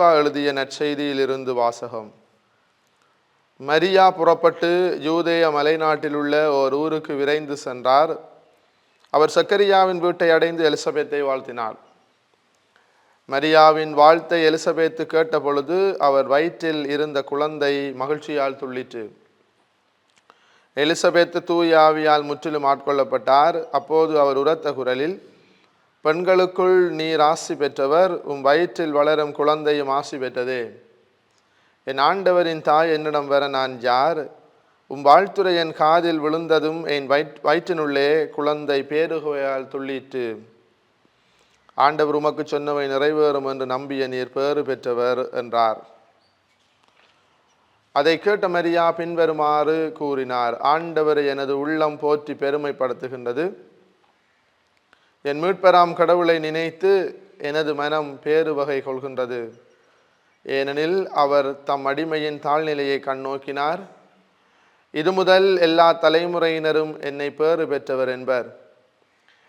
லூக்கா எழுதிய நற்செய்தியிலிருந்து வாசகம். மரியா புறப்பட்டு யூதேய மலைநாட்டில் உள்ள ஓர் ஊருக்கு விரைந்து சென்றார். அவர் சக்கரியாவின் வீட்டை அடைந்து எலிசபெத்தை வாழ்த்தினார். மரியாவின் வாழ்த்தை எலிசபெத்து கேட்ட பொழுது அவர் வயிற்றில் இருந்த குழந்தை மகிழ்ச்சியால் துள்ளிற்று. எலிசபெத்து தூயாவியால் முற்றிலும் ஆட்கொள்ளப்பட்டார். அப்போது அவர் உரத்த குரலில் பெண்களுக்குள் நீர் ஆசி பெற்றவர் உம் வயிற்றில் வளரும் குழந்தையும் ஆசி பெற்றதே. என் ஆண்டவரின் தாய் என்னிடம் வர நான் யார்? உம் வாழ்த்துறை என் காதில் விழுந்ததும் என் வயிற் வயிற்றினுள்ளே குழந்தை பேருகையால் துள்ளிற்று. ஆண்டவர் உமக்கு சொன்னவை நிறைவேறும் என்று நம்பிய நீர் பேறு பெற்றவர் என்றார். அதை கேட்ட மரியா பின்வருமாறு கூறினார். ஆண்டவரை எனது உள்ளம் போற்றி பெருமைப்படுத்துகின்றது. என் மீட்பெறாம் கடவுளை நினைத்து எனது மனம் பேறு வகை கொள்கின்றது. ஏனெனில் அவர் தம் அடிமையின் தாழ்நிலையை கண்ணோக்கினார். இது முதல் எல்லா தலைமுறையினரும் என்னை பேறு பெற்றவர் என்பர்.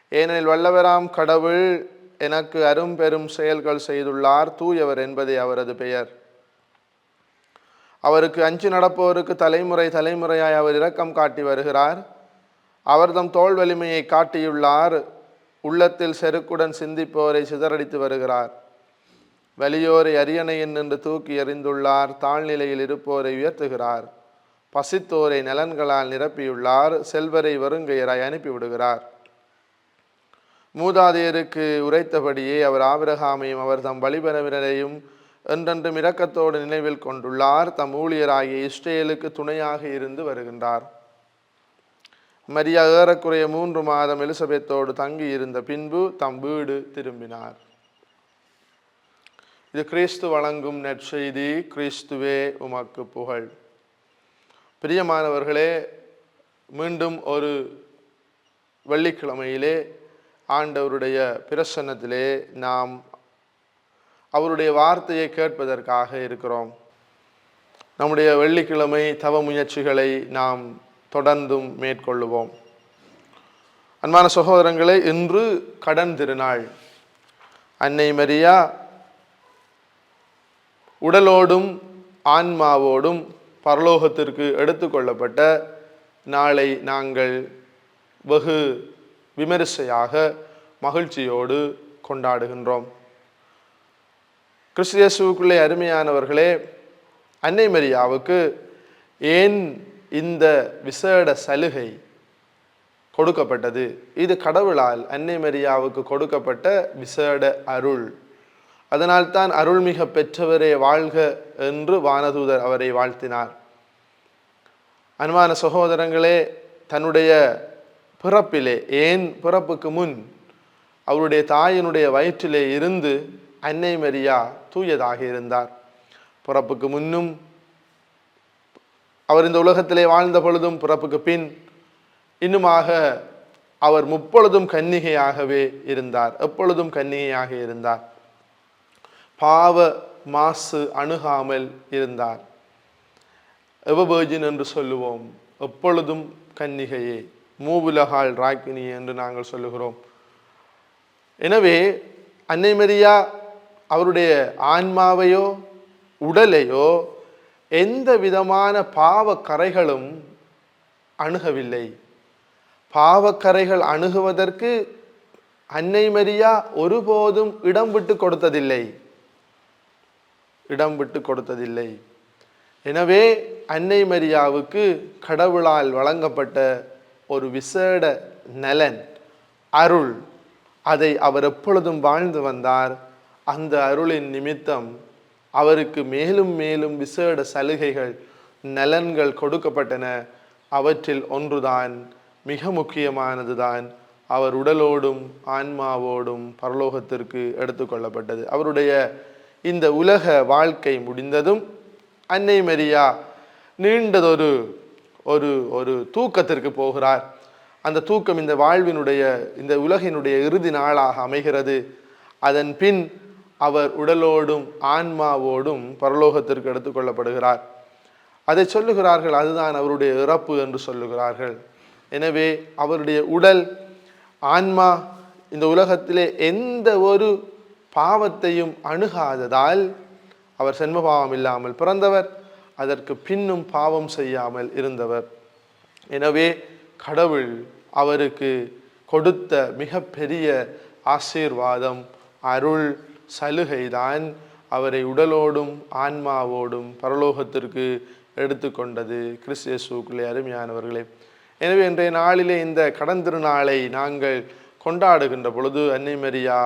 ஏனெனில் வல்லவராம் கடவுள் எனக்கு அரும் பெரும் செயல்கள் செய்துள்ளார் தூயவர் என்பதே அவரது பெயர். அவருக்கு அஞ்சு நடப்போருக்கு தலைமுறை தலைமுறையாய் அவர் இரக்கம் காட்டி வருகிறார். அவர் தம் தோல் வலிமையை காட்டியுள்ளார். உள்ளத்தில் செருக்குடன் சிந்திப்போரை சிதறடித்து வருகிறார். வலியோரை அரியணையின் நின்று தூக்கி எறிந்துள்ளார். தாழ்நிலையில் இருப்போரை உயர்த்துகிறார். பசித்தோரை நலன்களால் நிரப்பியுள்ளார். செல்வரை வருங்கையராய் அனுப்பிவிடுகிறார். மூதாதையருக்கு உரைத்தபடியே அவர் ஆபிரகாமையும் அவர் தம் வழிபரவினரையும் என்றென்றும் இரக்கத்தோடு நினைவில் கொண்டுள்ளார். தம் ஊழியராகிய இஸ்ரேலுக்கு துணையாக இருந்து வருகின்றார். மரியா ஏறக்குறைய மூன்று மாதம் எலிசபெத்தோடு தங்கி இருந்த பின்பு தம் வீடு திரும்பினார். இது கிறிஸ்து வழங்கும் நற்செய்தி கிறிஸ்துவே உமக்கு புகழ். பிரியமானவர்களே மீண்டும் ஒரு வெள்ளிக்கிழமையிலே ஆண்டவருடைய பிரசன்னத்திலே நாம் அவருடைய வார்த்தையை கேட்பதற்காக இருக்கிறோம். நம்முடைய வெள்ளிக்கிழமை தவ முயற்சிகளை நாம் தொடர்ந்தும் மேற்கொள்ளுவோம். அன்பான சகோதரங்களே இன்று கடன் திருநாள். அன்னை மரியா உடலோடும் ஆன்மாவோடும் பரலோகத்திற்கு எடுத்துக்கொள்ளப்பட்ட நாளை நாங்கள் வெகு விமரிசையாக மகிழ்ச்சியோடு கொண்டாடுகின்றோம். கிறிஸ்தியசுக்குள்ளே அருமையானவர்களே அன்னை மரியாவுக்கு ஏன் இந்த விசேட சலுகை கொடுக்கப்பட்டது. இது கடவுளால் அன்னை மரியாவுக்கு கொடுக்கப்பட்ட விசேட அருள். அதனால்தான் அருள்மிக பெற்றவரே வாழ்க என்று வானதூதர் அவரை வாழ்த்தினார். அன்பான சகோதரங்களே தன்னுடைய பிறப்பிலே ஏன் பிறப்புக்கு முன் அவருடைய தாயினுடைய வயிற்றிலே இருந்து அன்னை மரியா தூயதாக இருந்தார். பிறப்புக்கு முன்னும் அவர் இந்த உலகத்திலே வாழ்ந்த பொழுதும் பிறப்புக்கு பின் இன்னுமாக அவர் முப்பொழுதும் கன்னிகையாகவே இருந்தார். எப்பொழுதும் கன்னிகையாக இருந்தார். பாவ மாசு அணுகாமல் இருந்தார். எவபேஜின் என்று சொல்லுவோம். எப்பொழுதும் கன்னிகையே. மூவுலகால் ராக்கினி என்று நாங்கள் சொல்லுகிறோம். எனவே அன்னை மரியா அவருடைய ஆன்மாவையோ உடலையோ எந்த விதமான பாவக்கரைகளும் அணுகவில்லை. பாவக்கரைகள் அணுகுவதற்கு அன்னை மரியா ஒருபோதும் இடம் விட்டு கொடுத்ததில்லை. இடம் விட்டு கொடுத்ததில்லை. எனவே அன்னை மரியாவுக்கு கடவுளால் வழங்கப்பட்ட ஒரு விசேட நலன் அருள் அதை அவர் எப்பொழுதும் வாழ்ந்து வந்தார். அந்த அருளின் நிமித்தம் அவருக்கு மேலும் மேலும் விசேட சலுகைகள் நலன்கள் கொடுக்கப்பட்டன. அவற்றில் ஒன்றுதான் மிக முக்கியமானதுதான் அவர் உடலோடும் ஆன்மாவோடும் பரலோகத்திற்கு எடுத்துக்கொள்ளப்பட்டது அவருடைய இந்த உலக வாழ்க்கை முடிந்ததும் அன்னை மரியா நீண்டதொரு ஒரு ஒரு தூக்கத்திற்கு போகிறார். அந்த தூக்கம் இந்த வாழ்வினுடைய இந்த உலகினுடைய இறுதி நாளாக அமைகிறது. அதன் பின் அவர் உடலோடும் ஆன்மாவோடும் பரலோகத்திற்கு எடுத்துக்கொள்ளப்படுகிறார் அதை சொல்லுகிறார்கள் அதுதான் அவருடைய இறப்பு என்று சொல்லுகிறார்கள். எனவே அவருடைய உடல் ஆன்மா இந்த உலகத்திலே எந்த ஒரு பாவத்தையும் அணுகாததால் அவர் சென்ம பாவம் இல்லாமல் பிறந்தவர் அதற்கு பின்னும் பாவம் செய்யாமல் இருந்தவர். எனவே கடவுள் அவருக்கு கொடுத்த மிகப்பெரிய ஆசீர்வாதம் அருள் சலுகைதான் அவரை உடலோடும் ஆன்மாவோடும் பரலோகத்திற்கு எடுத்துக்கொண்டது கிறிஸ்தியசுக்குள்ளே அருமையானவர்களே. எனவே இன்றைய நாளிலே இந்த கடந்திருநாளை நாங்கள் கொண்டாடுகின்ற பொழுது அன்னை மரியா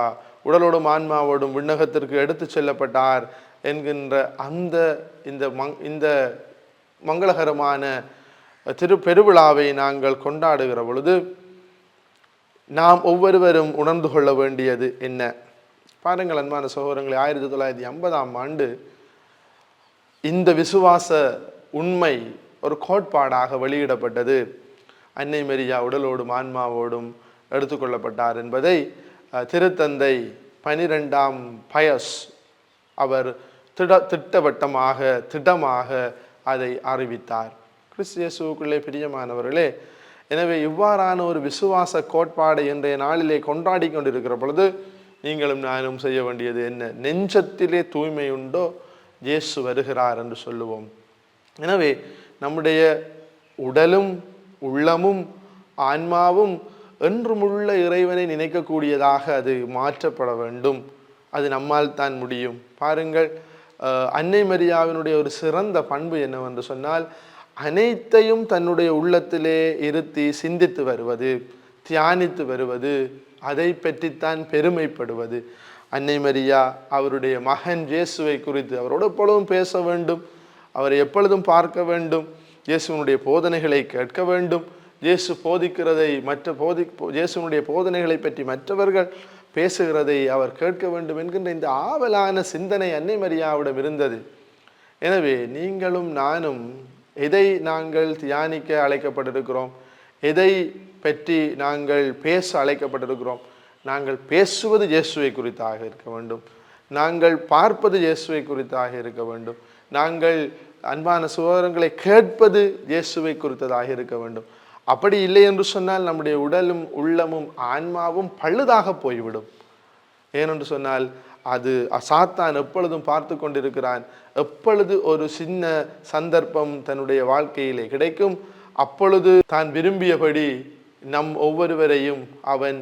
உடலோடும் ஆன்மாவோடும் விண்ணகத்திற்கு எடுத்து செல்லப்பட்டார் என்கின்ற அந்த இந்த மங் இந்த மங்களகரமான திரு பெருவிழாவை நாங்கள் கொண்டாடுகிற பொழுது நாம் ஒவ்வொருவரும் உணர்ந்து கொள்ள வேண்டியது என்ன? பாருங்கள் அன்பான சகோதரங்களை ஆயிரத்தி தொள்ளாயிரத்தி ஐம்பதாம் ஆண்டு இந்த விசுவாச உண்மை ஒரு கோட்பாடாக வெளியிடப்பட்டது. அன்னை மெரியா உடலோடும் ஆன்மாவோடும் எடுத்துக்கொள்ளப்பட்டார் என்பதை திருத்தந்தை பனிரெண்டாம் பயஸ் அவர் திட திட்டவட்டமாக திடமாக அதை அறிவித்தார். கிறிஸ்தியசுக்குள்ளே பிரியமானவர்களே எனவே இவ்வாறான ஒரு விசுவாச கோட்பாடை இன்றைய நாளிலே கொண்டாடி கொண்டிருக்கிற பொழுது நீங்களும் நானும் செய்ய வேண்டியது என்ன? நெஞ்சத்திலே தூய்மை உண்டோ இயேசு வருகிறார் என்று சொல்லுவோம். எனவே நம்முடைய உடலும் உள்ளமும் ஆன்மாவும் என்றுமுள்ள இறைவனை நினைக்கக்கூடியதாக அது மாற்றப்பட வேண்டும். அது நம்மால் தான் முடியும். பாருங்கள் அன்னை மரியாவினுடைய ஒரு சிறந்த பண்பு என்னவென்று சொன்னால் அனைத்தையும் தன்னுடைய உள்ளத்திலே இருத்தி சிந்தித்து வருவது தியானித்து வருவது அதை பற்றித்தான் பெருமைப்படுவது. அன்னை மரியா அவருடைய மகன் இயேசுவை குறித்து அவரோடு எப்பொழுதும் பேச வேண்டும். அவரை எப்பொழுதும் பார்க்க வேண்டும். இயேசுவினுடைய போதனைகளை கேட்க வேண்டும். இயேசு போதிக்கிறதை மற்ற போதி இயேசுவினுடைய போதனைகளை பற்றி மற்றவர்கள் பேசுகிறதை அவர் கேட்க வேண்டும் என்கின்ற இந்த ஆவலான சிந்தனை அன்னை மரியாவிடம் இருந்தது. எனவே நீங்களும் நானும் எதை நாங்கள் தியானிக்க அழைக்கப்பட்டிருக்கிறோம்? எதை பற்றி நாங்கள் பேச அழைக்கப்பட்டிருக்கிறோம். நாங்கள் பேசுவது இயேசுவை குறித்தாக இருக்க வேண்டும். நாங்கள் பார்ப்பது இயேசுவை குறித்தாக இருக்க வேண்டும். நாங்கள் அன்பான சுவரங்களை கேட்பது இயேசுவை குறித்ததாக இருக்க வேண்டும். அப்படி இல்லை என்று சொன்னால் நம்முடைய உடலும் உள்ளமும் ஆன்மாவும் பழுதாக போய்விடும். ஏனென்று சொன்னால் அது அசாத்தான் எப்பொழுதும் பார்த்து கொண்டிருக்கிறான். எப்பொழுது ஒரு சின்ன சந்தர்ப்பம் தன்னுடைய வாழ்க்கையிலே கிடைக்கும் அப்பொழுது தான் விரும்பியபடி நம் ஒவ்வொருவரையும் அவன்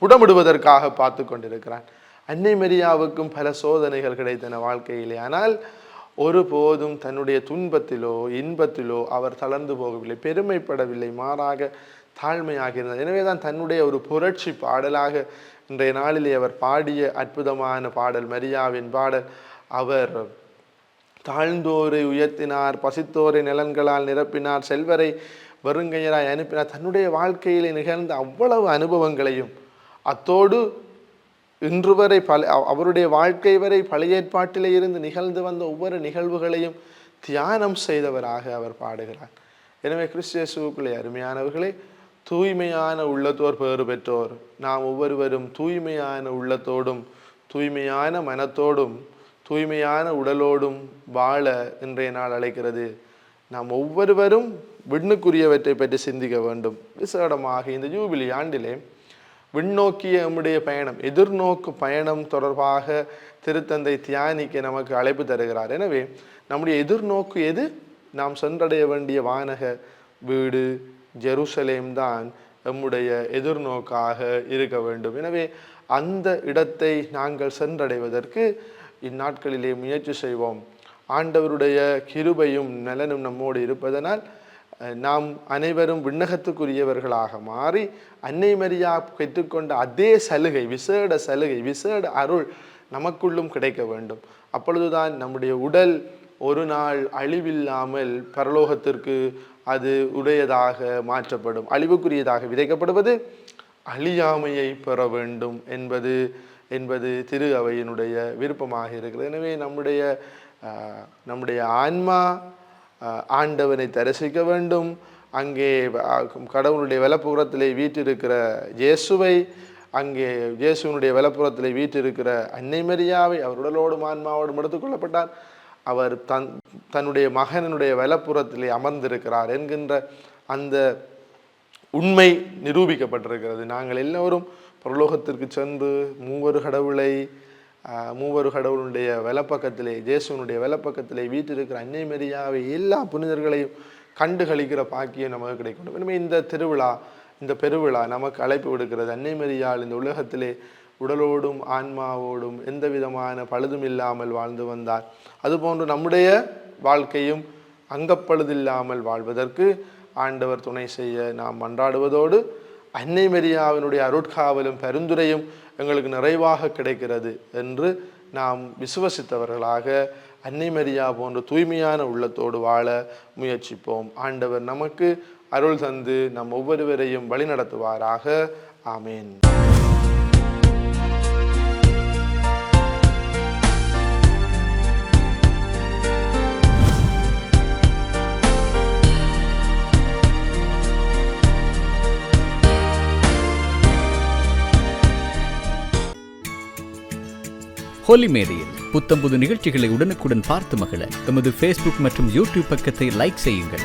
புடமிடுவதற்காக பார்த்து கொண்டிருக்கிறான். அன்னை மரியாவுக்கும் பல சோதனைகள் கிடைத்தன வாழ்க்கையிலே. ஆனால் ஒருபோதும் தன்னுடைய துன்பத்திலோ இன்பத்திலோ அவர் தளர்ந்து போகவில்லை. பெருமைப்படவில்லை. மாறாக தாழ்மையாக இருந்தார் எனவே தான் தன்னுடைய ஒரு புரட்சி பாடலாக இன்றைய நாளிலே அவர் பாடிய அற்புதமான பாடல் மரியாவின் பாடல். அவர் தாழ்ந்தோரை உயர்த்தினார் பசித்தோரை நிலன்களால் நிரப்பினார் செல்வரை வெறுங்கையராய் அனுப்பினார். தன்னுடைய வாழ்க்கையிலே நிகழ்ந்த அவ்வளவு அனுபவங்களையும் அத்தோடு இன்று வரை பல அவருடைய வாழ்க்கை வரை பழைய ஏற்பாட்டிலே இருந்து நிகழ்ந்து வந்த ஒவ்வொரு நிகழ்வுகளையும் தியானம் செய்தவராக அவர் பாடுகிறார். எனவே கிறிஸ்தியசுக்குள்ளே அருமையானவர்களே தூய்மையான உள்ளத்தோர் பேறு பெற்றோர் நாம் ஒவ்வொருவரும் தூய்மையான உள்ளத்தோடும் தூய்மையான மனத்தோடும் தூய்மையான உடலோடும் வாழ இன்றைய நாள் அழைக்கிறது. நாம் ஒவ்வொருவரும் விண்ணுக்குரியவற்றை பற்றி சிந்திக்க வேண்டும். விசேடமாக இந்த ஜூபிலி ஆண்டிலே விண்ணோக்கிய நம்முடைய பயணம் எதிர்நோக்கு பயணம் தொடர்பாக திருத்தந்தை தியானிக்க நமக்கு அழைப்பு தருகிறார். எனவே நம்முடைய எதிர்நோக்கு எது? நாம் சென்றடைய வேண்டிய வானக வீடு ஜெருசலேம் தான் நம்முடைய எதிர்நோக்காக இருக்க வேண்டும். எனவே அந்த இடத்தை நாங்கள் சென்றடைவதற்கு இந்நாட்களிலே முயற்சி செய்வோம். ஆண்டவருடைய கிருபையும் நலனும் நம்மோடு இருப்பதனால் நாம் அனைவரும் விண்ணகத்துக்குரியவர்களாக மாறி அன்னை மரியா பெற்றுக்கொண்ட அதே சலுகை விசேட சலுகை விசேட அருள் நமக்குள்ளும் கிடைக்க வேண்டும். அப்பொழுதுதான் நம்முடைய உடல் ஒரு நாள் அழிவில்லாமல் பரலோகத்திற்கு அது உடையதாக மாற்றப்படும். அழிவுக்குரியதாக விதைக்கப்படுவது அழியாமையை பெற வேண்டும் என்பது என்பது திரு அவையினுடைய விருப்பமாக இருக்கிறது. எனவே நம்முடைய நம்முடைய ஆன்மா ஆண்டவனை தரிசிக்க வேண்டும். அங்கே கடவுளுடைய வலப்புறத்திலே வீற்றிருக்கிற இயேசுவை அங்கே இயேசுவினுடைய வலப்புறத்திலே வீற்றிருக்கிற அன்னை மரியாவை அவர் உடலோடும் ஆன்மாவோடும் எடுத்துக்கொள்ளப்பட்டார். அவர் தன் தன்னுடைய மகனுடைய வலப்புறத்திலே அமர்ந்திருக்கிறார் என்கின்ற அந்த உண்மை நிரூபிக்கப்பட்டிருக்கிறது. நாங்கள் எல்லோரும் பரலோகத்திற்கு சென்று மூவரு கடவுளை மூவரு கடவுளுடைய வெலப்பக்கத்திலே ஜேசுவனுடைய வலப்பக்கத்திலே வீட்டிருக்கிற அன்னை மரியாவை எல்லா புனிதர்களையும் கண்டு கழிக்கிற பாக்கியம் நமக்கு கிடைக்கணும் எனவே இந்த திருவிழா இந்த பெருவிழா நமக்கு அழைப்பு விடுக்கிறது. அன்னை மரியாள் இந்த உலகத்திலே உடலோடும் ஆன்மாவோடும் எந்த விதமான பழுதும் இல்லாமல் வாழ்ந்து வந்தார். அதுபோன்று நம்முடைய வாழ்க்கையும் அங்கப்பழுதில்லாமல் வாழ்வதற்கு ஆண்டவர் துணை செய்ய நாம் மன்றாடுவதோடு அன்னை மரியாவினுடைய அருட்காவலும் பரிந்துரையும் எங்களுக்கு நிறைவாக கிடைக்கிறது என்று நாம் விசுவசித்தவர்களாக அன்னை மரியா போன்ற தூய்மையான உள்ளத்தோடு வாழ முயற்சிப்போம். ஆண்டவர் நமக்கு அருள் தந்து நம் ஒவ்வொருவரையும் வழிநடத்துவாராக. ஆமேன். ஹோலி மேடையில் புத்தம்புது நிகழ்ச்சிகளை உடனுக்குடன் பார்த்து மகிழ எமது ஃபேஸ்புக் மற்றும் யூடியூப் பக்கத்தை லைக் செய்யுங்கள்.